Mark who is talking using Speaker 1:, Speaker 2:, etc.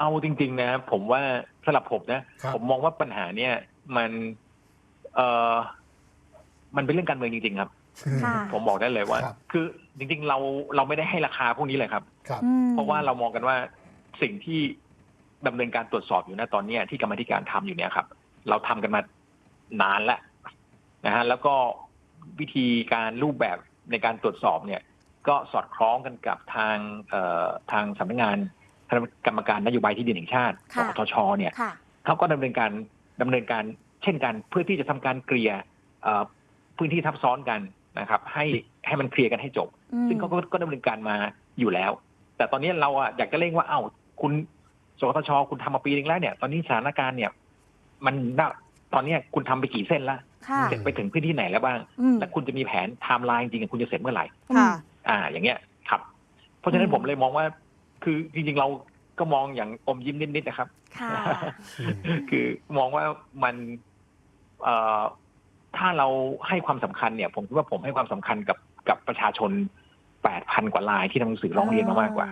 Speaker 1: เอาจริง ๆ นะ ผมว่าสำหรับผมนะ
Speaker 2: ครับ
Speaker 1: ผมมองว่าปัญหาเนี่ย มัน เออมันเป็นเรื่องการเมืองจริง ๆ ครับ
Speaker 3: ค่ะ
Speaker 1: ผมบอกได้เลยว่า
Speaker 2: ครับ
Speaker 1: คือจริง ๆ เราเราไม่ได้ให้ราคาพวกนี้เลยครับ
Speaker 2: ครับ
Speaker 3: อืม
Speaker 1: เพราะว่าเรามองกันว่าสิ่งที่ดำเนินการตรวจสอบอยู่นะตอนเนี้ยที่กรรมาธิการทำอยู่เนี่ยครับ เราทำกันมานานแล้วนะฮะแล้วก็วิธีการรูปแบบในการตรวจสอบเนี่ย ก็สอดคล้องกันกับทางเอ่อทางสำนักงาน คณะกรรมการนโยบายที่ดินแห่งชาติส
Speaker 3: ค่ะ
Speaker 1: กทชเนี่ย
Speaker 3: ค่ะ
Speaker 1: เขาก็ดำเนินการดำเนินการเช่นกันเพื่อที่จะทำการเกลี่ยเอ่อพื้นที่ทับซ้อนกันนะครับ ให้ให้มันเคลียร์กันให้จบ
Speaker 3: อืม
Speaker 1: ซึ่งเขาก็ก็ดำเนินการมาอยู่แล้ว แต่ตอนนี้เราอะอยากจะเร่งว่าเอ้าคุณสกทชคุณทำมาปีนึงแล้วเนี่ย ตอนนี้สถานการณ์เนี่ย มันน่าตอนเนี้ยคุณทำไปกี่เส้นละ
Speaker 3: ค่ะ
Speaker 1: เสร็จไปถึงพื้นที่ไหนแล้วบ้าง
Speaker 3: อืม
Speaker 1: และคุณจะมีแผนไทม์ไลน์จริงๆคุณจะเสร็จเมื่อไหร่
Speaker 3: ค่ะ
Speaker 1: อ่า อย่างเงี้ยครับ เพราะฉะนั้
Speaker 3: อื
Speaker 1: น
Speaker 3: ม
Speaker 1: ผมเลยมองว่า คือจริงๆเราก็มองอย่างอมยิ้มนิดๆนะครับ
Speaker 3: ค่ะ
Speaker 1: คือมองว่ามันเอ่อถ้าเราให้ความสำคัญเนี่ย ผมคิดว่าผมให้ความสำคัญกับกับประชาชนแปดพันกว่าลายที่ทำหนังสือร้องเรียนมามากกว่า